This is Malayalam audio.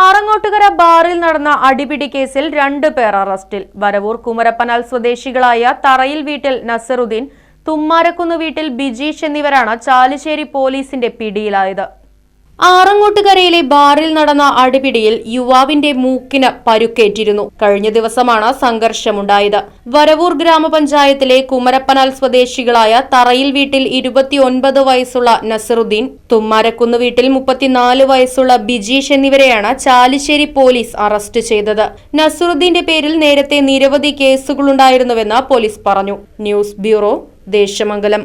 Arangottukara ബാറിൽ നടന്ന അടിപിടി കേസിൽ രണ്ടു പേർ അറസ്റ്റിൽ. വരവൂർ കുമരപ്പനാൽ സ്വദേശികളായ തറയിൽ വീട്ടിൽ നസറുദ്ദീൻ തുമ്മാരക്കുന്ന് വീട്ടിൽ ബിജീഷ് എന്നിവരാണ് ചാലിശ്ശേരി പോലീസിന്റെ പിടിയിലായത്. ആറങ്ങോട്ടുകരയിലെ ബാറിൽ നടന്ന അടിപിടിയിൽ യുവാവിന്റെ മൂക്കിന് പരുക്കേറ്റിരുന്നു. കഴിഞ്ഞ ദിവസമാണ് സംഘർഷമുണ്ടായത്. വരവൂർ ഗ്രാമപഞ്ചായത്തിലെ കുമരപ്പനാൽ സ്വദേശികളായ തറയിൽ വീട്ടിൽ ഇരുപത്തിയൊൻപത് വയസ്സുള്ള നസറുദ്ദീൻ തുമ്മാരക്കുന്ന് വീട്ടിൽ മുപ്പത്തിനാല് വയസ്സുള്ള ബിജീഷ് എന്നിവരെയാണ് ചാലിശ്ശേരി പോലീസ് അറസ്റ്റ് ചെയ്തത്. നസറുദ്ദീന്റെ പേരിൽ നേരത്തെ നിരവധി കേസുകളുണ്ടായിരുന്നുവെന്ന് പോലീസ് പറഞ്ഞു. News bureau Desamangalam.